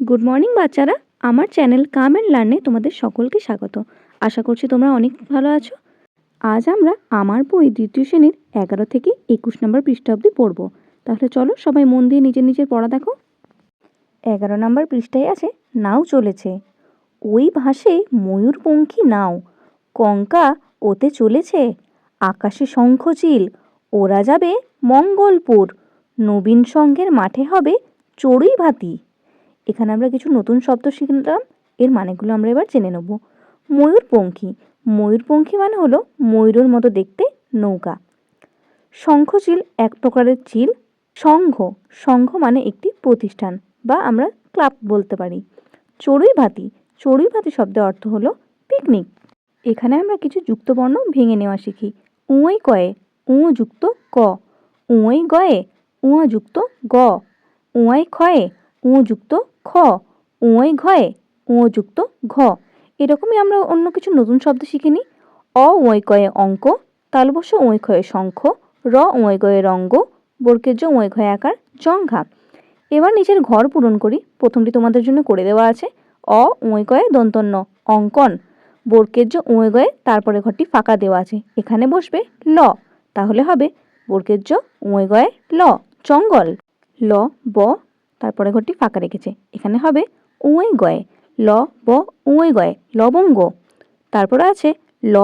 Good morning বাচ্চারা। আমার channel come and লার্নে তোমাদের সকলকে স্বাগত। আশা করছি তোমরা অনেক ভালো আছো। আজ আমরা আমার বই দ্বিতীয় শ্রেণির এগারো থেকে একুশ নম্বর পৃষ্ঠা অবধি পড়ব। তাহলে চলো সবাই মন দিয়ে নিজের নিজের পড়া দেখো। এগারো নম্বর পৃষ্ঠায় আছে, নাও চলেছে। ওই ভাসে ময়ূরপঙ্খী নাও। কঙ্কা, ওতে চলেছে। আকাশে শঙ্খচিল, ওরা যাবে মঙ্গলপুর। নবীন সঙ্গের মাঠে হবে চড়ুই ভাতি এখানে আমরা কিছু নতুন শব্দ শিখলাম, এর মানেগুলো আমরা এবার জেনে নেব। ময়ূরপঙ্খী ময়ূরপঙ্খী মানে হলো ময়ূরের মতো দেখতে নৌকা। শঙ্খচিল এক প্রকারের চিল। সংঘ সংঘ মানে একটি প্রতিষ্ঠান বা আমরা ক্লাব বলতে পারি। চড়ুই ভাতি। চড়ুই ভাতি শব্দের অর্থ হলো পিকনিক এখানে আমরা কিছু যুক্তবর্ণ ভেঙে নেওয়া শিখি। উঁই কয়ে। উঁ যুক্ত ক। উঁই গয়ে। উঁ যুক্ত গ। উঁয়াই ক্ষয়ে উঁ যুক্ত খ উঁই ঘয়ে উঁ যুক্ত ঘ। এরকমই আমরা অন্য কিছু নতুন শব্দ শিখে নিই অ উঁই কয়ে অঙ্ক তালবস্য উঁই ক্ষয়ে শঙ্খ, র উঁই গয়ে রঙ্গ বর্গের উঁই ঘয়ে আকার জঙ্ঘা এবার নিচের ঘর পূরণ করি। প্রথমটি তোমাদের জন্য করে দেওয়া আছে। অ উঁই কয়ে দন্তন্য, অঙ্কন বর্গের উঁই গয়ে তারপরে ঘরটি ফাঁকা দেওয়া আছে। এখানে বসবে ল। তাহলে হবে বর্গের উঁই গয়ে ল, জঙ্গল। ল, ব তারপরে ঘরটি ফাঁকা রেখেছে। এখানে হবে উঁই গয়ে। ল, ব, উঁই গয়ে। লবঙ্গ। তারপরে আছে ল,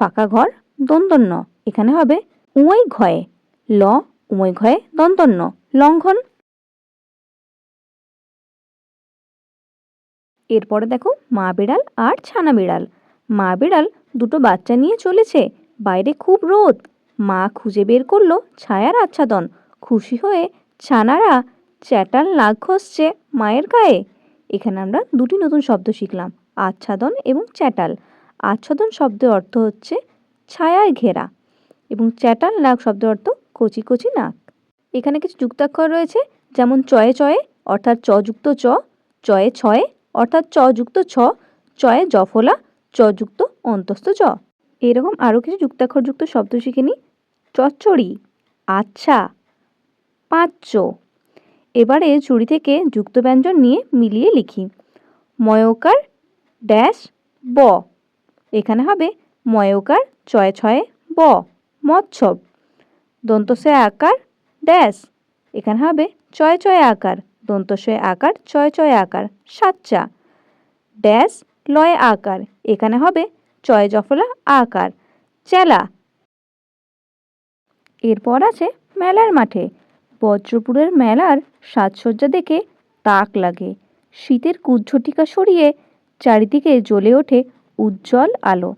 ফাঁকা ঘর, দন্তন্য। এখানে হবে উঁই ঘয়ে। ল, উঁই ঘয়ে, দন্তন্য। লঙ্ঘন। এরপরে দেখো মা বিড়াল আর ছানা বিড়াল। মা বিড়াল দুটো বাচ্চা নিয়ে চলেছে। বাইরে খুব রোদ। মা খুঁজে বের করল ছায়ার আচ্ছাদন। খুশি হয়ে, ছানারা চ্যাটাল নাক ঘষছে মায়ের গায়ে। এখানে আমরা দুটি নতুন শব্দ শিখলাম, আচ্ছাদন এবং চ্যাটাল। আচ্ছাদন শব্দের অর্থ হচ্ছে ছায়ায় ঘেরা এবং চ্যাটাল নাক শব্দের অর্থ কচি কচি নাক। এখানে কিছু যুক্তাক্ষর রয়েছে, যেমন চয়ে চয়ে অর্থাৎ চ যুক্ত চ, চয়ে ছয়ে অর্থাৎ চ যুক্ত ছ, চয়ে জফলা, চ যুক্ত অন্তস্থ চ এরকম আরও কিছু যুক্তাক্ষরযুক্ত শব্দ শিখে নিই চচ্চড়ি আচ্ছা পাঁচ এবারে চুড়ি থেকে যুক্ত ব্যঞ্জন নিয়ে মিলিয়ে লিখি। ময়কার ড্যাশ ব। এখানে হবে ময়কার ছয় ছয়ে ব মৎসব দন্তস্বয় আকার ড্যাশ। এখানে হবে ছয় ছয় আকার, দন্তস্বয় আকার ছয় ছয় আকার সাচ্চা ড্যাশ লয় আকার, এখানে হবে চয় জফলা আকার, চেলা। এরপর আছে মেলার মাঠে। বজ্রপুরের মেলার সাজসজ্জা দেখে তাক লাগে। শীতের কুজ্ঝটিকা সরিয়ে চারিদিকে জ্বলে ওঠে উজ্জ্বল আলো।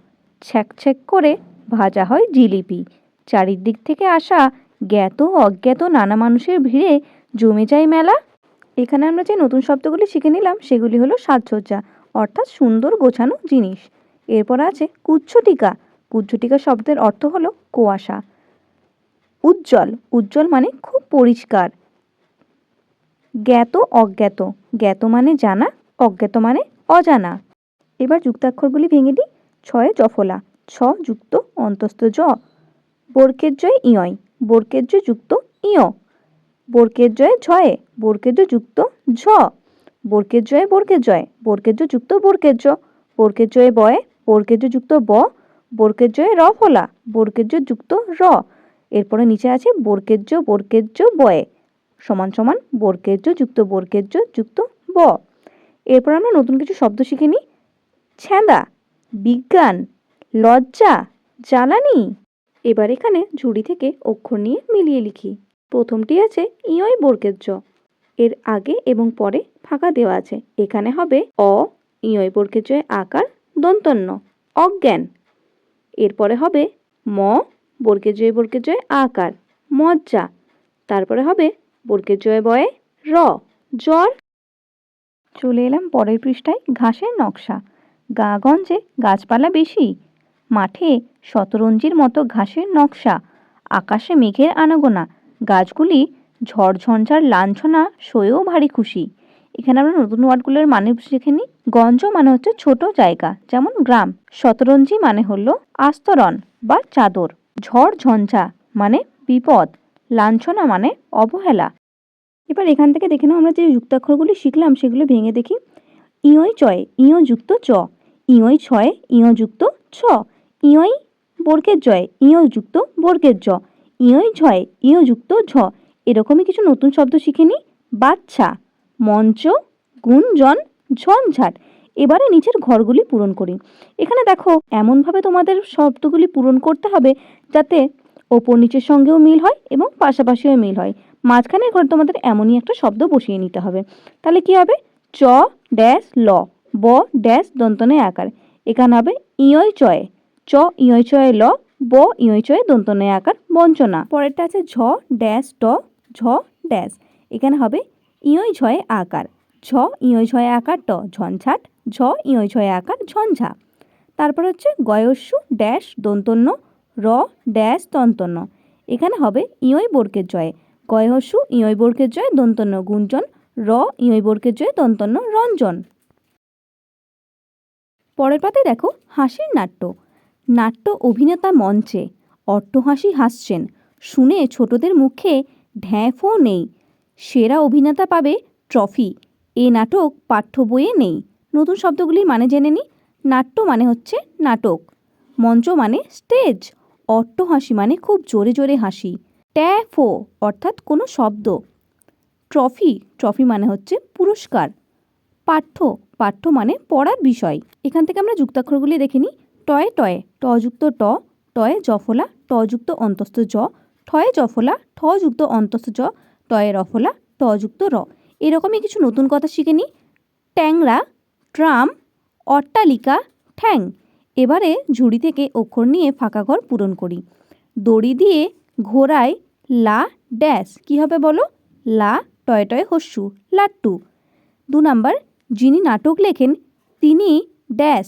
ছ্যাক করে ভাজা হয় জিলিপি। চারিদিক থেকে আসা জ্ঞাত অজ্ঞাত নানা মানুষের ভিড়ে জমে যায় মেলা। এখানে আমরা যে নতুন শব্দগুলি শিখে নিলাম, সেগুলি হলো সাজসজ্জা, অর্থাৎ সুন্দর গোছানো জিনিস। এরপর আছে কুচ্ছটিকা কুচ্ছটিকা শব্দের অর্থ হলো কুয়াশা। উজ্জ্বল উজ্জ্বল মানে খুব পরিষ্কার জ্ঞাত অজ্ঞাত জ্ঞাত মানে জানা অজ্ঞাত মানে অজানা এবার যুক্তাক্ষরগুলি ভেঙে দিই ছয়ে জফলা ছ যুক্ত অন্তস্থ জ বর্কের জয় ইয়য় বর্কের যুক্ত ইয় বর্কের জয়ে ঝয়ে বর্কের যুক্ত ঝ বর্কের জয়ে বর্কের জয় বর্কের যুক্ত বর্কের জ বর্কের জয়ে বয়ে বর্কের যুক্ত ব বর্কের জয়ে র ফলা বর্কের যুক্ত র এরপরে নিচে আছে বর্কের্য বর্কের্য বয়ে। সমান সমান বর্কের্য যুক্ত বর্কের্য যুক্ত ব। এরপর আমরা নতুন কিছু শব্দ শিখে নিই। ছ্যাঁদা, বিজ্ঞান, লজ্জা, জ্বালানি। এবার এখানে ঝুড়ি থেকে অক্ষর নিয়ে মিলিয়ে লিখি। প্রথমটি আছে ইয়ই বর্গের এর আগে এবং পরে ফাঁকা দেওয়া আছে। এখানে হবে অ, ইয়ই বর্গের আকার দন্তন্য, অজ্ঞান। এরপরে হবে ম বর্গের জয় বর্গের জয়, আকার, মজ্জা। তারপরে হবে বর্গের জয়, বয়ে, র, জ্বর। চলে এলাম পরের পৃষ্ঠায়, ঘাসের নকশা। গাগঞ্জে গাছপালা বেশি। মাঠে শতরঞ্জির মতো ঘাসের নকশা। আকাশে মেঘের আনাগোনা। গাছগুলি ঝড়ঝঞ্ঝার লাঞ্ছনা, সয়েও ভারী খুশি। এখানে আমরা নতুন ওয়ার্ডগুলোর মানে শিখে নিই। গঞ্জ মানে হচ্ছে ছোট জায়গা, যেমন গ্রাম। শতরঞ্জি মানে হলো আস্তরণ বা চাদর। ঝড় ঝঞ্ঝা মানে বিপদ, লাঞ্ছনা মানে অবহেলা। এবার এখান থেকে দেখে নাও আমরা যে যুক্তাক্ষরগুলি শিখলাম, সেগুলো ভেঙে দেখি। ইয়ই চয়ে ইয় যুক্ত চ। ইয়ই ছয়ে ইয় যুক্ত ছ। ইয়ই বর্গের জয় ইয় যুক্ত বর্গের জ। ইয়ই ঝয় ইয় যুক্ত ঝ। এরকমই কিছু নতুন শব্দ শিখে নিই বাচ্চা মঞ্চ, গুঞ্জন, ঝঞ্ঝাট। এবারে নিচের ঘরগুলি পূরণ করি। এখানে দেখো, এমনভাবে তোমাদের শব্দগুলি পূরণ করতে হবে যাতে ওপর নিচের সঙ্গেও মিল হয় এবং পাশাপাশিও মিল হয়। মাঝখানে ঘর তোমাদের এমনই একটা শব্দ বসিয়ে নিতে হবে। তাহলে কি হবে? চ ড্যাশ ল, ব ড্যাশ দন্তনে আকার। এখানে হবে ইয়ই চয়ে। চ ইয়ই চয়ে ল, ব ইয়ই চয়ে দন্তনে আকার বঞ্চনা। পরেরটা আছে ঝ ড্যাশ ট, ঝ ড্যাশ। এখানে হবে ইয়ই ঝয়ে আকার। ঝ ইয়ই ঝয়ে আকার ট, ঝঞ্ঝাট। ঝ ইয়ই ঝয়ে আকার ঝঞ্ঝা। তারপর হচ্ছে গয়স্যু ড্যাশ দন্তন্য র, ড্যাশ, দন্তন্য। এখানে হবে ইয়ই বর্গের জয়ে। গয়হস্যু ইয়ই বর্গের জয়, দন্তন্য গুঞ্জন। র, ইয়ই বর্গের জয়, দন্তন্য রঞ্জন। পরের পাতে দেখো, হাসির নাট্য। নাট্য অভিনেতা মঞ্চে অট্টহাসি হাসছেন। শুনে ছোটদের মুখে ঢ্যাঁফও নেই। সেরা অভিনেতা পাবে ট্রফি। এ নাটক পাঠ্য বইয়ে নেই। নতুন শব্দগুলির মানে জেনে নিই নাট্য মানে হচ্ছে নাটক। মঞ্চ মানে স্টেজ। অট্টহাসি মানে খুব জোরে জোরে হাসি। ট্যাফো অর্থাৎ কোনো শব্দ। ট্রফি ট্রফি মানে হচ্ছে পুরস্কার। পাঠ্য পাঠ্য মানে পড়ার বিষয়। এখান থেকে আমরা যুক্তাক্ষরগুলি দেখে নিই। টয়ে টয়ে টযুক্ত ট, টয়ে জফলা টযুক্ত অন্তস্থ জ, ঠয়ে জফলা, ঠ যুক্ত অন্তস্থ জ, টয়ে রফলা টযুক্ত র। এরকমই কিছু নতুন কথা শিখে নিই। ট্যাংরা, ট্রাম, অট্টালিকা, ঠ্যাং। এবারে ঝুড়ি থেকে অক্ষর নিয়ে ফাঁকা ঘর পূরণ করি। দড়ি দিয়ে ঘোড়ায় লা ড্যাশ, কী হবে বলো? লা টয় টয় হস্যু, লাট্টু। দু নাম্বার, যিনি নাটক লেখেন, তিনি ড্যাশ।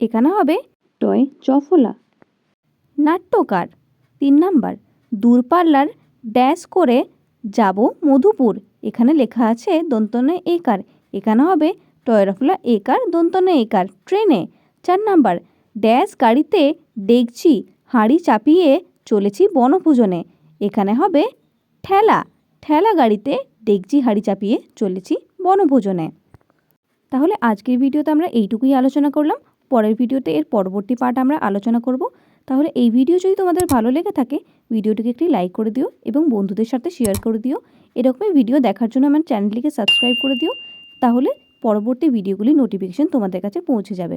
এখানে হবে টয় চফলা। নাট্যকার। তিন নাম্বার, দূরপাল্লার ড্যাশ করে যাব মধুপুর। এখানে লেখা আছে দন্তনে একার। এখানে হবে টয়রফলা একার, দন্তনে একার, ট্রেনে। চার নাম্বার, ড্যাশ গাড়িতে দেখছি হাঁড়ি চাপিয়ে চলেছি বনভোজনে। এখানে হবে ঠেলা। ঠেলা গাড়িতে ডেকচি হাঁড়ি চাপিয়ে চলেছি বনভোজনে। তাহলে আজকের ভিডিওতে আমরা এইটুকুই আলোচনা করলাম। পরের ভিডিওতে এর পরবর্তী পার্ট আমরা আলোচনা করব। তাহলে এই ভিডিও যদি তোমাদের ভালো লেগে থাকে, ভিডিওটিকে একটি লাইক করে দিও এবং বন্ধুদের সাথে শেয়ার করে দিও। এরকমই ভিডিও দেখার জন্য আমার চ্যানেলটিকে সাবস্ক্রাইব করে দিও। তাহলে পরবর্তী ভিডিওগুলি নোটিফিকেশন তোমাদের কাছে পৌঁছে যাবে।